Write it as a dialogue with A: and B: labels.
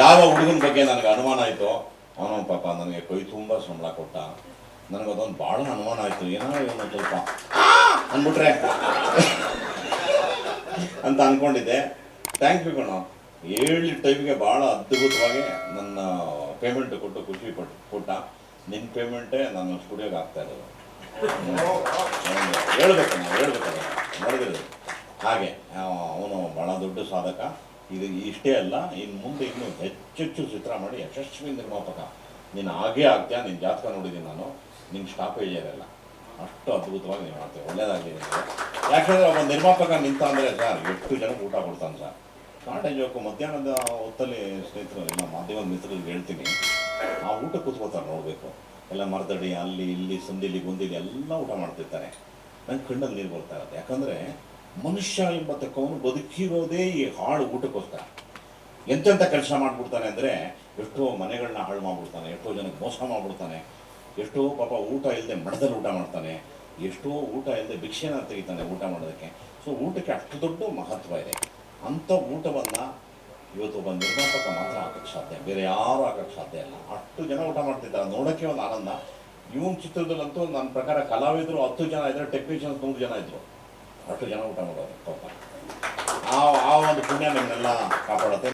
A: ಯಾವ ಹುಡುಗನ ಬಗ್ಗೆ ನನಗೆ ಅನುಮಾನ ಆಯಿತು ಅವನು ಪಾಪ ನನಗೆ ಕೈ ತುಂಬ ಸಂಬಳ ಕೊಟ್ಟ. ನನಗೆ ಅದೊಂದು ಭಾಳ ಅನುಮಾನ ಆಯಿತು. ಏನೋ ಇವನು ಸ್ವಲ್ಪ ಅಂದ್ಬಿಟ್ರೆ ಅಂತ ಅನ್ಕೊಂಡಿದ್ದೆ. ಥ್ಯಾಂಕ್ ಯು ಕಣ. ಏಳು ಟೈಮ್ಗೆ ಭಾಳ ಅದ್ಭುತವಾಗಿ ನನ್ನ ಪೇಮೆಂಟ್ ಕೊಟ್ಟು ಖುಷಿ ಪಟ್ಟು ಕೊಟ್ಟ. ನಿನ್ನ ಪೇಮೆಂಟೇ ನನ್ನ ಸ್ಟುಡಿಯೋಗೆ ಆಗ್ತಾ ಇರೋದು. ಹೇಳ್ಬೇಕು, ನಾವು ಹೇಳ್ಬೇಕಲ್ಲ ನೋಡಿದ್ರು? ಹಾಗೆ ಅವನು ಭಾಳ ದೊಡ್ಡ ಸಾಧಕ. ಇದು ಇಷ್ಟೇ ಅಲ್ಲ ಇನ್ನು ಮುಂದೆ ಇನ್ನೂ ಹೆಚ್ಚೆಚ್ಚು ಚಿತ್ರ ಮಾಡಿ ಯಶಸ್ವಿ ನಿರ್ಮಾಪಕ. ನೀನು ಆಗೇ ಆಗ್ತೀಯ? ನಿನ್ನ ಜಾತಕ ನೋಡಿದ್ದೀನಿ ನಾನು. ನಿನ್ನ ಸ್ಟಾಪೇಜ್ ಇರಲ್ಲ ಅಷ್ಟು ಅದ್ಭುತವಾಗಿ ನೀವು ಮಾಡ್ತೀವಿ ಒಳ್ಳೇದಾಗಲಿ ನಿಮಗೆ ಯಾಕಂದರೆ ಒಬ್ಬ ನಿರ್ಮಾಪಕ ನಿಂತ ಅಂದರೆ ಸರ್, ಎಷ್ಟು ಜನಕ್ಕೆ ಊಟ ಕೊಡ್ತಾನೆ ಸರ್? ನಾಟಕ ಮಧ್ಯಾಹ್ನದ ಹೊತ್ತಲ್ಲಿ ಸ್ನೇಹಿತರು, ಎಲ್ಲ ಮಾಧ್ಯಮದ ಮಿತ್ರರಿಗೆ ಹೇಳ್ತೀನಿ. ಆ ಊಟ ಕೂತ್ಕೋತಾರೆ ನೋಡಬೇಕು. ಎಲ್ಲ ಮರದಡಿ, ಅಲ್ಲಿ, ಇಲ್ಲಿ, ಸಂದಿಲಿ, ಗುಂದಿಲಿ ಎಲ್ಲ ಊಟ ಮಾಡ್ತಿರ್ತಾರೆ. ನಂಗೆ ಕಣ್ಣಲ್ಲಿ ನೀರು ಬರ್ತಾ ಇರುತ್ತೆ. ಯಾಕಂದರೆ ಮನುಷ್ಯ ಎಂಬತಕ್ಕವನು ಬದುಕಿರೋದೇ ಈ ಹಾಳು ಊಟಕ್ಕೋಸ್ಕರ. ಎಂತೆಂಥ ಕೆಲಸ ಮಾಡಿಬಿಡ್ತಾನೆ ಅಂದರೆ ಎಷ್ಟೋ ಮನೆಗಳನ್ನ ಹಾಳು ಮಾಡಿಬಿಡ್ತಾನೆ, ಎಷ್ಟೋ ಜನಕ್ಕೆ ಮೋಸ ಮಾಡಿಬಿಡ್ತಾನೆ, ಎಷ್ಟೋ ಪಾಪ ಊಟ ಇಲ್ಲದೆ ಮಠದಲ್ಲಿ ಊಟ ಮಾಡ್ತಾನೆ, ಎಷ್ಟೋ ಊಟ ಇಲ್ಲದೆ ಭಿಕ್ಷೆನ ತೆಗಿತಾನೆ ಊಟ ಮಾಡೋದಕ್ಕೆ. ಸೊ ಊಟಕ್ಕೆ ಅಷ್ಟು ದೊಡ್ಡ ಮಹತ್ವ ಇದೆ. ಅಂಥ ಊಟವನ್ನು ಇವತ್ತು ಒಬ್ಬ ನಿರ್ಮಾಪಕ ಮಾತ್ರ ಹಾಕಕ್ಕೆ ಸಾಧ್ಯ ಬೇರೆ ಯಾರು ಹಾಕಕ್ಕೆ ಸಾಧ್ಯ ಇಲ್ಲ. ಅಷ್ಟು ಜನ ಊಟ ಮಾಡ್ತಿದ್ದಾರೆ. ನೋಡೋಕ್ಕೆ ಒಂದು ಆನಂದ. ಇವನ್ ಚಿತ್ರದಲ್ಲಂತೂ ನನ್ನ ಪ್ರಕಾರ ಕಲಾವಿದರು ಹತ್ತು ಜನ ಇದ್ದಾರೆ ಟೆಕ್ನಿಷಿಯನ್ಸ್ ನೂರು ಜನ ಇದ್ದರು ಅಷ್ಟು ಜನ ಊಟ ಮಾಡೋರು ಪಾಪ ಆ ಆ ಒಂದು ಪುಣ್ಯ ನಿಮ್ಮನ್ನೆಲ್ಲ ಕಾಪಾಡುತ್ತೆ